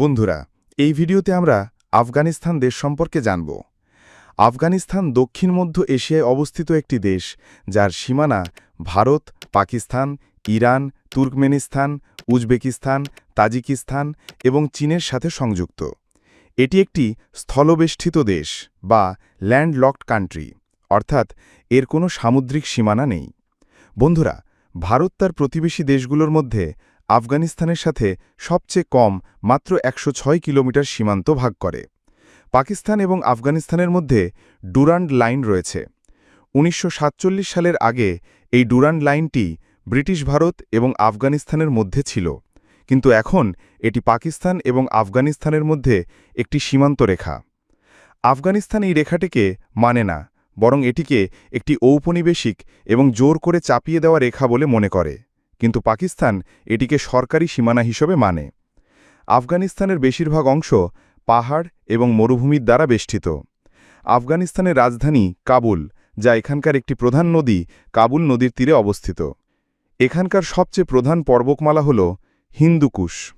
বন্ধুরা, এই ভিডিওতে আমরা আফগানিস্তান দেশ সম্পর্কে জানব। আফগানিস্তান দক্ষিণ মধ্য এশিয়ায় অবস্থিত একটি দেশ, যার সীমানা Bharat, Pakistan, Iran, Turkmenistan, Uzbekistan, Tajikistan এবং চীনের সাথে সংযুক্ত। এটি একটি স্থলবেষ্টিত দেশ বা ল্যান্ডলকড কান্ট্রি, অর্থাৎ এর কোনো সামুদ্রিক সীমানা নেই। বন্ধুরা, ভারত তার প্রতিবেশী দেশগুলোর মধ্যে আফগানিস্তানের সাথে সবচেয়ে কম মাত্র একশো ছয় কিলোমিটার সীমান্ত ভাগ করে। পাকিস্তান এবং আফগানিস্তানের মধ্যে ডুরান্ড লাইন রয়েছে। উনিশশো সাতচল্লিশ সালের আগে এই ডুরান্ড লাইনটি ব্রিটিশ ভারত এবং আফগানিস্তানের মধ্যে ছিল। কিন্তু এখন এটি পাকিস্তান এবং আফগানিস্তানের মধ্যে একটি সীমান্ত রেখা। আফগানিস্তান এই রেখাটিকে মানে না, বরং এটিকে একটি ঔপনিবেশিক এবং জোর করে চাপিয়ে দেওয়া রেখা বলে মনে করে। কিন্তু পাকিস্তান এটিকে সরকারি সীমানা হিসেবে মানে। আফগানিস্তানের বেশিরভাগ অংশ পাহাড় এবং মরুভূমির দ্বারা বেষ্টিত। আফগানিস্তানের রাজধানী কাবুল, যা এখানকার একটি প্রধান নদী, কাবুল নদীর তীরে অবস্থিত। এখানকার সবচেয়ে প্রধান পর্বকমালা হল হিন্দুকুশ।